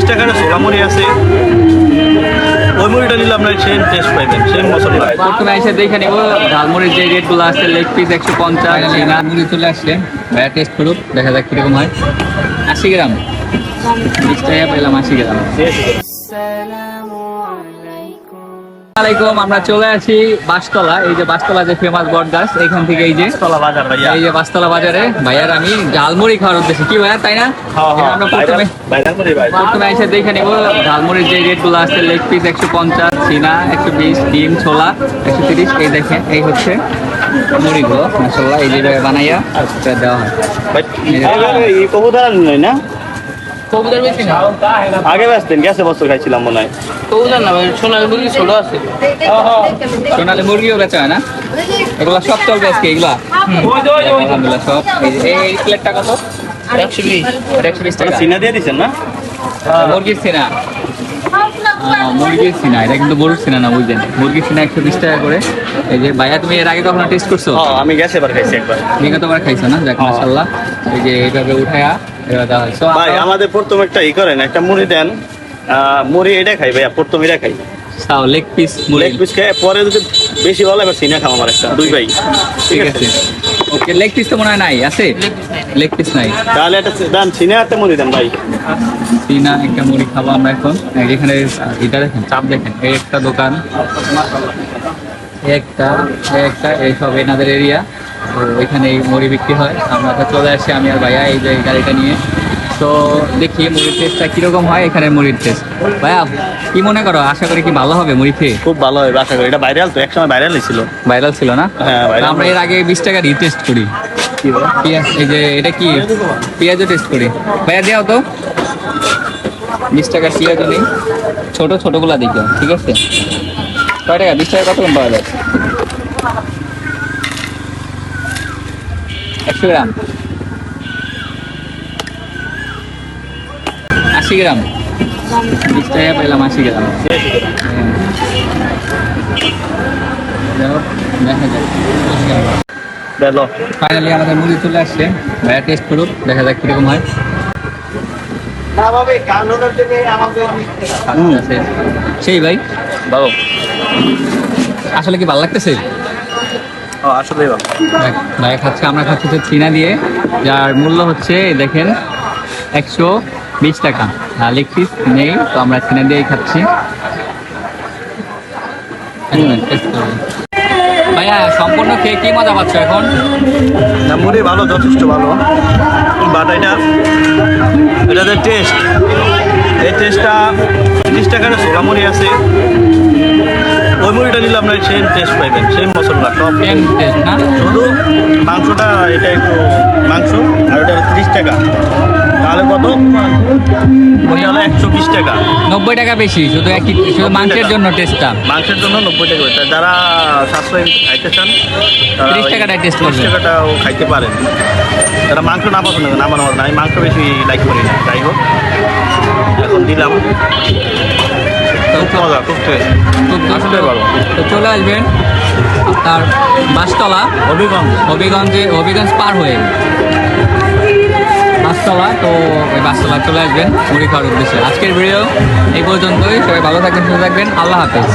তিরিশ টাকার মুড়ি আছে। ওই মুড়িটা নিলে আপনার সেম টেস্ট পাইবেন সেম মশলা। প্রথমে এসে দেখে নিব ঝালমুড়ির যে রেটগুলো আছে লেগ পিস একশো পঞ্চাশ মুড়ি চলে আসছে। ভাইয়া টেস্ট করুক দেখা যাক কীরকম হয়। আশি গ্রাম। বিশ টাকা পেলাম আশি গ্রাম। আলাইকুম আমরা চলে আসি বাসতলা। এই যে বাসতলা যে ফেমাস বট গাছ এইখান থেকে এই যে তলা বাজার ভাইয়া। এই যে বাসতলা বাজারে। ভাইয়ার আমি ঝালমুড়ি খাওয়ার উদ্দেশ্যে। কি ভাইয়া তাই না? হ্যাঁ হ্যাঁ। আমরা প্রথমে প্রথমে এসে দেখে নিব ঝালমুড়ির যে রেটগুলো আছে লেগ পিস একশো পঞ্চাশ চিনা একশো বিশ ডিম ছোলা একশো তিরিশ এই দেখেন এই হচ্ছে মুড়িগুলো মশলা এই যেভাবে বানাইয়া এটা দেওয়া হয়। না? কবুতর বেশি না। আগে ব্যস্তেন গেছে বছর খাইছিলাম মনে হয়। কবুতর না ভাই সোনালি মুরগি ছোট আছে। সোনালি মুরগিও বেচা হয় না? এগুলো সব চলবে আজকে এগুলা? আলহামদুলিল্লাহ সব। এই প্লেটটা কত? একশো বিশ। একশো বিশ টাকা। চিনা দিয়ে দিচ্ছেন না? মুরগির সিনা। মুরগির সিনা এটা কিন্তু গরুর সিনা না বুঝলেন। মুরগির সিনা একশো বিশ টাকা করে। এই যে ভাইয়া তুমি এর আগে কখনো টেস্ট করছ? হ্যাঁ আমি গেছে এবার খাইছি একবার। বিগতবার খাইছো না? যাক হ্যাঁ। মাশাল্লাহ এই যে এইভাবে উঠায়া ভাই আমাদের প্রথম একটা ই করেন একটা মুড়ি দেন। আহ, মুড়ি এটা খাই ভাইয়া প্রথম এটা খাই। তাও লেগ পিস মুড়ি। লেগ পিস খাই পরে যদি বেশি ভালো লাগে সিনা খাও আমার একটা দুই ভাই। ঠিক আছে? ওকে লেগ পিস তো মনে হয় নাই আছে? লেগ পিস নাই। তাহলে একটা দেন সিনে একটা মুড়ি দেন ভাই। সিনা একটা মুড়ি খাব আমরা এখন। এই যেখানে এটা দেখেন চাপ দেখেন এই একটা দোকান। একটা একটা এই সব এনাদের এরিয়া তো এখানে মুড়ি বিক্রি হয়। আমরা তো চলে আসি আমি আর ভাইয়া এই যে গাড়িটা নিয়ে। তো দেখি মুড়ির টেস্টটা কীরকম হয় এখানে মুড়ির টেস্ট ভাইয়া কি মনে করো? আশা করি কি ভালো হবে মুড়ি খেয়ে? খুব ভালো হবে আশা করি। এটা ভাইরাল তো একসময় ভাইরাল ছিল ভাইরাল ছিল না? হ্যাঁ, আমরা এর আগে বিশ টাকা দিয়ে টেস্ট করি। পেঁয়াজ এই যে এটা কি? পেঁয়াজও টেস্ট করি। ভাইয়া দেও তো। বিশ টাকার পেঁয়াজও নেই। ছোট ছোটগুলা দিকে ঠিক আছে? কয় টাকা বিশ টাকা কত কম পাওয়া যায়? একশো গ্রাম। আশি গ্রাম। বিশ টাকা পেলাম আশি গ্রাম। দেখা যাক। ফাইনালি আমাদের মুড়ি চলে আসছে। ভাইয়া টেস্ট করুক দেখা যাক কীরকম হয়। সেই। ভাই ভালো আসলে কি ভালো লাগতেছে? আসলে ভাই- খাচ্ছে আমরা খাচ্ছি হচ্ছে চীনা দিয়ে যার মূল্য হচ্ছে দেখেন একশো বিশ টাকা। আর লেগ পিস নেই তো আমরা চীনা দিয়েই খাচ্ছি। ভাইয়া, সম্পূর্ণ খেয়ে কি মজা পাচ্ছ এখন? না, মুড়ি ভালো, যথেষ্ট ভালো। বাট এটা এটা যে টেস্ট এই টেস্টটা তিরিশ টাকার সোলা মুড়ি আছে। ওই মুড়িটা নিলে আপনার সেম টেস্ট পাইবেন সেম মশলা সেম টেস্ট না? শুধু মাংসটা এটা একটু মাংস আর ওটা তিরিশ টাকা। তাহলে কত? ওইটা হলো একশো বিশ টাকা। নব্বই টাকা বেশি শুধু একই শুধু মাংসের জন্য টেস্টটা মাংসের জন্য নব্বই টাকা তা যারা সাশ্রয় খাইতে চান তারা 30 ওই টাকাটাই taste 30 টাকাটাও খাইতে পারেন। যারা মাংস না পছন্দ করেন আমার মতো না আমি মাংস বেশি লাইক করি না। যাই হোক এখন দিলাম। খুব মজা খুব টেস্ট আসলে ভালো। তো চলে আসবেন আপনার বাসতলা। হবিগঞ্জ। হবিগঞ্জে হবিগঞ্জ পার হয়ে। বাসতলা তো ওই বাসতলা চলে আসবেন মুড়ি খাওয়ার উদ্দেশ্যে। আজকের ভিডিও এই পর্যন্তই। সবাই ভালো থাকবেন সুস্থ থাকবেন। আল্লাহ হাফেজ।